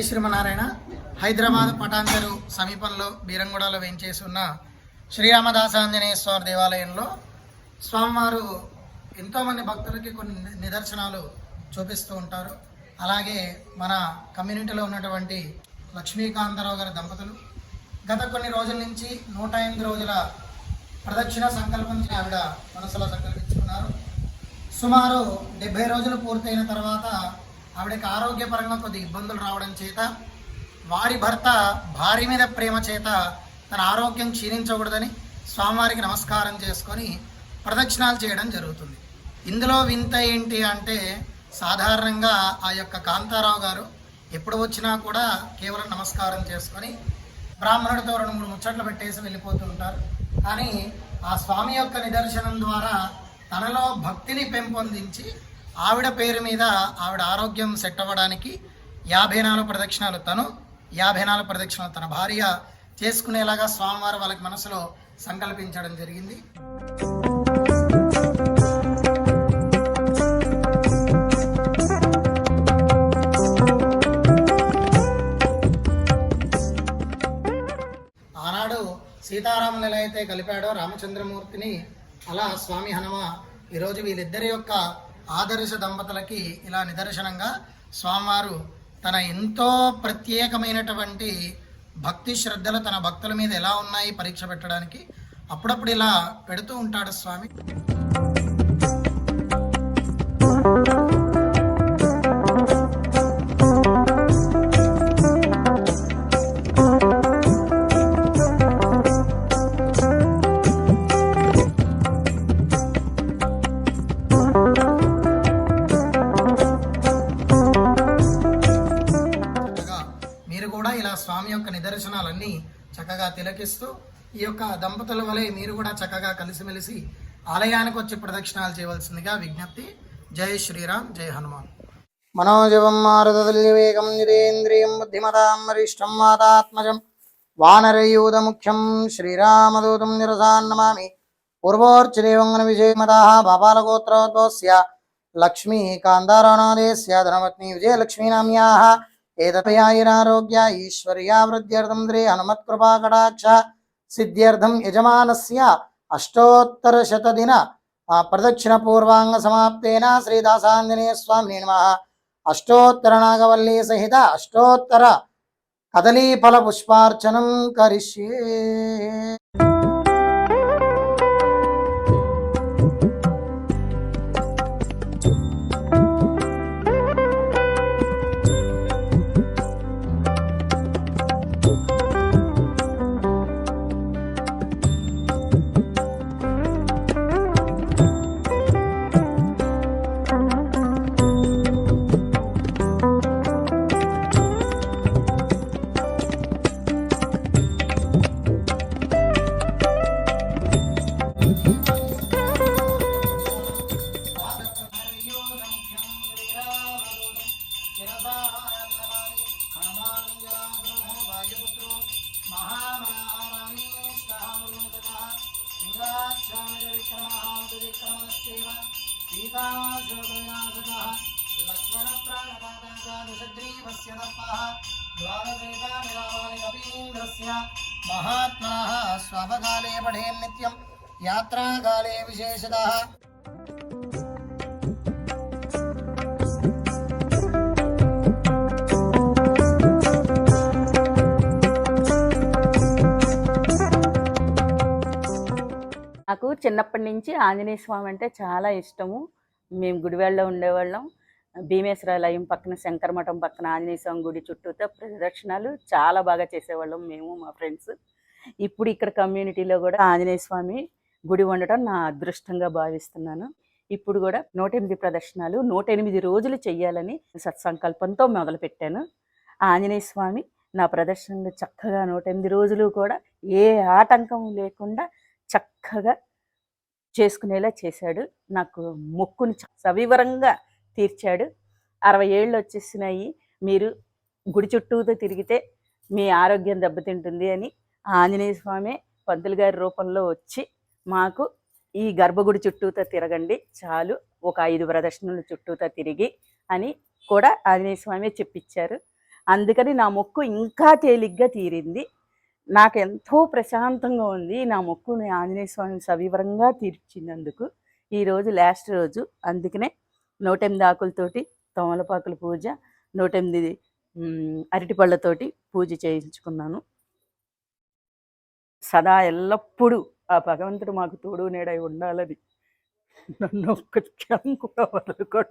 శ్రీమనారాయణ హైదరాబాద్ పటాంజరు సమీపంలో బీరంగూడలో వేయించేసి ఉన్న శ్రీరామదాసాంజనేయ స్వామి దేవాలయంలో స్వామివారు ఎంతోమంది భక్తులకి కొన్ని నిదర్శనాలు చూపిస్తూ ఉంటారు. అలాగే మన కమ్యూనిటీలో ఉన్నటువంటి లక్ష్మీకాంతరావు గారి దంపతులు. గత కొన్ని రోజుల నుంచి నూట ఎనిమిది రోజుల ప్రదక్షిణ సంకల్పించి ఆవిడ మనసులో సంకల్పించుకున్నారు. సుమారు డెబ్బై రోజులు పూర్తయిన తర్వాత ఆవిడకి ఆరోగ్యపరంగా కొద్ది ఇబ్బందులు రావడం చేత వారి భర్త భార్య మీద ప్రేమ చేత తన ఆరోగ్యం క్షీణించకూడదని స్వామివారికి నమస్కారం చేసుకొని ప్రదక్షిణాలు చేయడం జరుగుతుంది. ఇందులో వింత ఏంటి అంటే సాధారణంగా ఆ యొక్క కాంతారావు గారు ఎప్పుడు వచ్చినా కూడా కేవలం నమస్కారం చేసుకొని బ్రాహ్మణుడితో రెండు మూడు ముచ్చట్లు పెట్టేసి వెళ్ళిపోతూ ఉంటారు. కానీ ఆ స్వామి యొక్క నిదర్శనం ద్వారా తనలో భక్తిని పెంపొందించి ఆవిడ పేరు మీద ఆవిడ ఆరోగ్యం సెట్ అవ్వడానికి యాభై నాలుగు ప్రదక్షిణాలు తను యాభై నాలుగు ప్రదక్షిణాలు తన భార్య చేసుకునేలాగా స్వామివారు వాళ్ళకి మనసులో సంకల్పించడం జరిగింది. ఆనాడు సీతారాములు ఎలా అయితే కలిపాడో రామచంద్రమూర్తిని అలా స్వామి హనుమ ఈరోజు వీళ్ళిద్దరి యొక్క ఆదర్శ దంపతులకి ఇలా నిదర్శనంగా స్వామివారు తన ఎంతో ప్రత్యేకమైనటువంటి భక్తి శ్రద్ధలు తన భక్తుల మీద ఎలా ఉన్నాయి పరీక్ష పెట్టడానికి అప్పుడప్పుడు ఇలా పెడుతూ ఉంటాడు స్వామి. నిదర్శనాలన్నీ చక్కగా తిలకిస్తూ ఈ యొక్క దంపతుల వలె మీరు కూడా చక్కగా కలిసిమెలిసి ఆలయానికి వచ్చి ప్రదక్షిణాలు చేయవలసిందిగా విజ్ఞప్తి. జై శ్రీరామ్ జై హనుమాన్. మనోజవం మారుతల్యవేగం నిరేంద్రియం బుద్ధిమతాం వరిష్టం వాతాత్మజం. వానరయూధముఖ్యం శ్రీరామదూతం నిరసాన్నమామి పూర్వోర్చిదేవంగన విజయమతా బాపాలగోత్రోద్భవస్య లక్ష్మీ ధనవత్ని ధనపత్ని విజయలక్ష్మీనామ్యాः ఏతయాయిరారోగ్య ఈశ్వర్యావృద్ధ్యర్థం శ్రీ హనుమత్కృపా కటాక్ష సిద్ధ్యర్థం యజమానస్య అష్టోత్తరశతదిన ప్రదక్షిణ పూర్వాంగ సమాప్తేన శ్రీదాసాంజనేయ స్వామి నమ. అష్టోత్తర నాగవల్లి సహిత అష్టోత్తర కదలీఫల పుష్పార్చనం కరిష్యే. మహాత్మనः స్వపకాలే పఠే నిత్యం యాత్రాకాలే విశేషతः. నాకు చిన్నప్పటి నుంచి ఆంజనేయ స్వామి అంటే చాలా ఇష్టము. మేము గుడివాడలో ఉండేవాళ్ళం. భీమేశ్వరాలయం పక్కన శంకరమఠం పక్కన ఆంజనేయ స్వామి గుడి చుట్టూతో ప్రదక్షిణాలు చాలా బాగా చేసేవాళ్ళం మేము మా ఫ్రెండ్స్. ఇప్పుడు ఇక్కడ కమ్యూనిటీలో కూడా ఆంజనేయ స్వామి గుడి ఉండటం నా అదృష్టంగా భావిస్తున్నాను. ఇప్పుడు కూడా నూట ఎనిమిది ప్రదర్శనలు నూట ఎనిమిది రోజులు చేయాలని సత్సంకల్పంతో మొదలుపెట్టాను. ఆంజనేయ స్వామి నా ప్రదర్శనలు చక్కగా నూట ఎనిమిది రోజులు కూడా ఏ ఆటంకం లేకుండా చక్కగా చేసుకునేలా చేశాడు. నాకు మొక్కుని సవివరంగా తీర్చాడు. అరవై ఏళ్ళు వచ్చేసినాయి. మీరు గుడి చుట్టూతో తిరిగితే మీ ఆరోగ్యం దెబ్బతింటుంది అని ఆంజనేయ స్వామి పంతులు గారి రూపంలో వచ్చి మాకు ఈ గర్భగుడి చుట్టూతో తిరగండి. చాలు ఒక ఐదు ప్రదర్శనలు చుట్టూతో తిరిగి అని కూడా ఆంజనేయ స్వామి చెప్పించారు అందుకని నా మొక్కు ఇంకా తేలిగ్గా తీరింది. నాకు ఎంతో ప్రశాంతంగా ఉంది. నా మొక్కుని ఆంజనేయ స్వామి సవివరంగా తీర్చినందుకు. ఈరోజు లాస్ట్ రోజు అందుకనే నూటెనిమిది ఆకులతోటి తమలపాకుల పూజ నూటెనిమిది అరటిపళ్ళతోటి పూజ చేయించుకున్నాను. సదా ఎల్లప్పుడూ ఆ భగవంతుడు మాకు తోడు నేడై ఉండాలని నన్ను ఒక్క క్షణం కూడా వదలకుండా